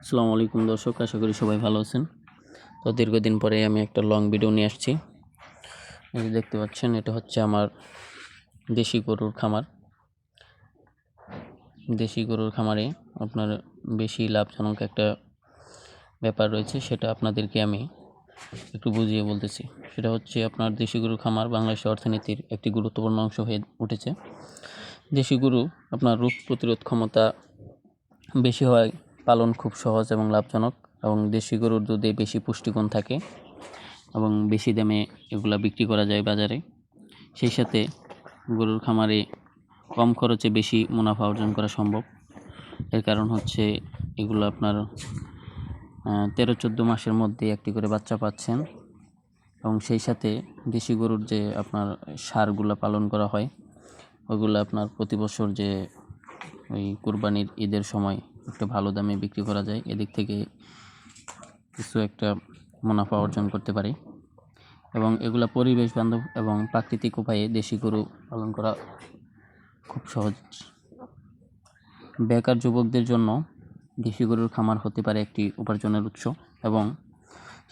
আসসালামু আলাইকুম দর্শক, আশা করি সবাই ভালো আছেন। তো দীর্ঘদিন পরে আমি একটা লং ভিডিও নিয়ে আসছি। এই দেখতে পাচ্ছেন, এটা হচ্ছে আমার দেশি গরুর খামার। দেশি গরুর খামারে আপনার বেশি লাভজনক একটা ব্যাপার রয়েছে, সেটা আপনাদেরকে আমি একটু বুঝিয়ে বলতেছি। সেটা হচ্ছে, আপনার দেশি গরুর খামার বাংলাদেশের অর্থনীতির একটি গুরুত্বপূর্ণ অংশ হয়ে উঠেছে। দেশি গরু আপনার রোগ প্রতিরোধ ক্ষমতা বেশি হয় পালন খুব সহজ এবং লাভজনক এবং দেশি গরুর দুধে বেশি পুষ্টিগুণ থাকে এবং বেশি দামে এগুলা বিক্রি করা যায় বাজারে। সেই সাথে গরুর খামারে কম খরচে বেশি মুনাফা অর্জন করা সম্ভব। এর কারণ হচ্ছে এগুলো আপনার তেরো চোদ্দ মাসের মধ্যে একটি করে বাচ্চা পাচ্ছেন এবং সেই সাথে দেশি গরুর যে আপনার সারগুলো পালন করা হয় ওগুলো আপনার প্রতি বছর যে ওই কুরবানির ঈদের সময় একটা ভালো দামে বিক্রি করা যায়, এদিক থেকে কিছু একটা মুনাফা অর্জন করতে পারি। এবং এগুলা পরিবেশ বান্ধব এবং প্রাকৃতিক উপায়ে দেশি গরু পালন করা খুব সহজ। বেকার যুবকদের জন্য দেশি গরুর খামার হতে পারে একটি উপার্জনের উৎস এবং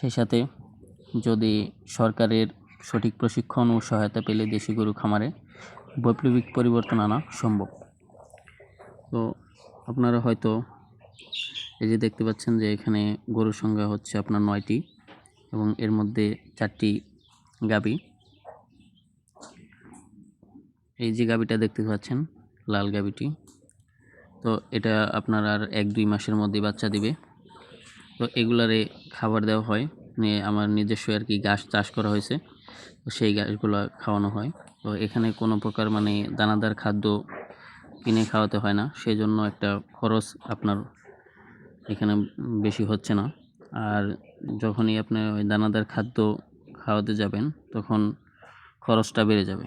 সেই সাথে যদি সরকারের সঠিক প্রশিক্ষণ ও সহায়তা পেলে দেশি গরু খামারে বৈপ্লবিক পরিবর্তন আনা সম্ভব। তো আপনারা হয়তো এই যে দেখতে পাচ্ছেন যে এখানে গরুর সংখ্যা হচ্ছে আপনার নয়টি এবং এর মধ্যে চারটি গাবি। এই যে গাবিটা দেখতে পাচ্ছেন, লাল গাবিটি। তো এটা আপনার আর এক দুই মাসের মধ্যে বাচ্চা দিবে। তো এগুলারে খাবার দেওয়া হয়, নিয়ে আমার নিজস্ব আর কি ঘাস চাষ করা হয়েছে। সেই ঘাসগুলো খাওয়ানো হয়। তো এখানে কোনো প্রকার মানে দানাদার খাদ্য কিনে খাওয়াতে হয় না। সেই জন্য একটা খরচ আপনার এখানে বেশি হচ্ছে না। আর যখনই আপনি ওই দানাদার খাদ্য খাওয়াতে যাবেন, তখন খরচটা বেড়ে যাবে।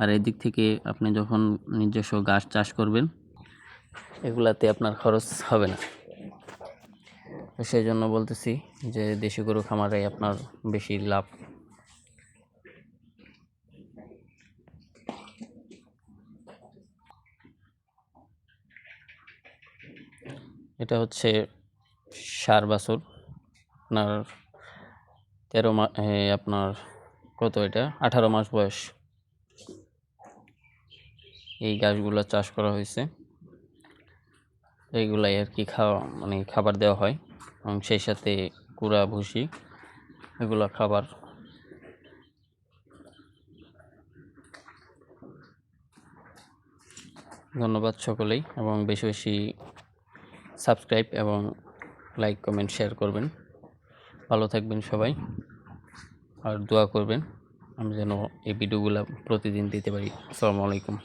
আর এদিক থেকে আপনি যখন নিজস্ব গাছ চাষ করবেন, এগুলাতে আপনার খরচ হবে না। সেই জন্য বলতেছি যে দেশি গরু খামারে আপনার বেশি লাভ এটা হচ্ছে সার বাছুর। আপনার তেরো মা আপনার কত এটা? আঠারো মাস বয়স। এই গাছগুলো চাষ করা হয়েছে। এইগুলাই আর কি খাওয়া মানে খাবার দেওয়া হয়। এবং সেই সাথে কুড়া, ভুসি, এগুলো খাবার। ধন্যবাদ সকলেই। এবং বেশি বেশি সাবস্ক্রাইব এবং লাইক, কমেন্ট, শেয়ার করবেন। ভালো থাকবেন সবাই। আর দোয়া করবেন, আমি যেন এই ভিডিওগুলো প্রতিদিন দিতে পারি। আসসালামু আলাইকুম।